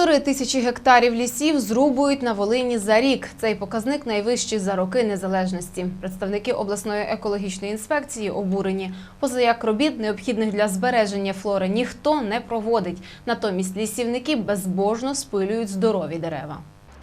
Півтори тисячі гектарів лісів зрубують на Волині за рік. Цей показник найвищий за роки незалежності. Представники обласної екологічної інспекції обурені. Позаяк робіт, необхідних для збереження флори, ніхто не проводить. Натомість лісівники безбожно спилюють здорові дерева.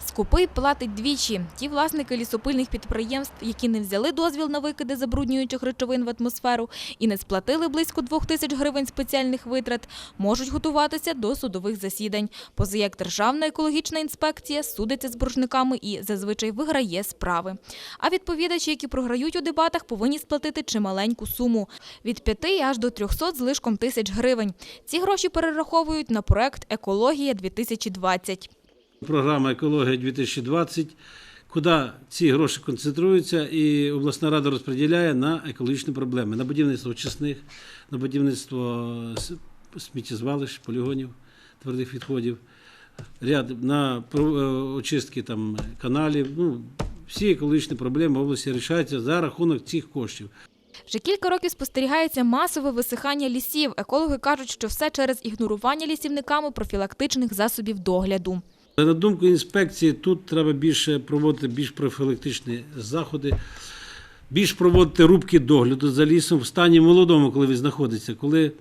Скупий платить двічі. Ті власники лісопильних підприємств, які не взяли дозвіл на викиди забруднюючих речовин в атмосферу і не сплатили близько двох тисяч гривень спеціальних витрат, можуть готуватися до судових засідань. Позаяк Державна екологічна інспекція судиться з боржниками і зазвичай виграє справи. А відповідачі, які програють у дебатах, повинні сплатити чималеньку суму – від 5 аж до 300 з лишком тисяч гривень. Ці гроші перераховують на проект «Екологія-2020». Програма Екологія 2020, куди ці гроші концентруються, і обласна рада розподіляє на екологічні проблеми, на будівництво очисних, на будівництво сміттєзвалищ, полігонів, твердих відходів, ряд на е, очистки там, каналів. Ну, всі екологічні проблеми в області рішаються за рахунок цих коштів. Вже кілька років спостерігається масове висихання лісів. Екологи кажуть, що все через ігнорування лісівниками профілактичних засобів догляду. На думку інспекції, тут треба більше проводити більш профілактичні заходи, більш проводити рубки догляду за лісом в стані молодому, коли він знаходиться. Коли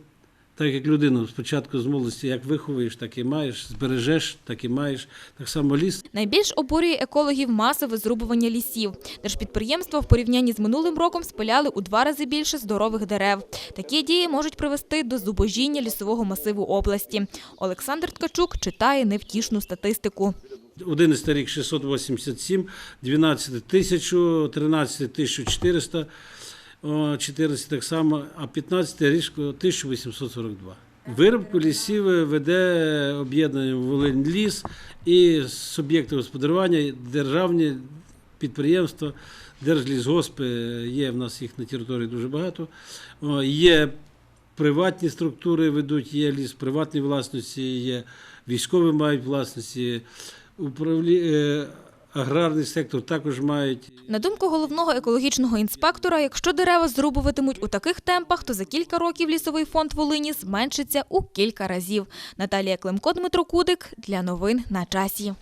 так як людину спочатку з молодості як виховуєш, так і маєш, збережеш, так і маєш. Так само ліс Найбільш обурює екологів масове зрубування лісів. Держпідприємства в порівнянні з минулим роком спиляли у два рази більше здорових дерев. Такі дії можуть привести до зубожіння лісового масиву області. Олександр Ткачук читає невтішну статистику. 11 рік 687, 12 тисячу, 13 1400, о, 14 так само, а 15 рік 1842. Виробку лісів веде об'єднання Волинь ліс і суб'єкти господарювання, державні підприємства, держлісгоспи, є в нас їх на території дуже багато. Є приватні структури ведуть, є ліс приватної власності, є військові мають власності, управлі... аграрний сектор також мають. На думку головного екологічного інспектора, якщо дерева зрубуватимуть у таких темпах, то за кілька років лісовий фонд Волині зменшиться у кілька разів. Наталія Климко, Дмитро Кудик для новин на часі.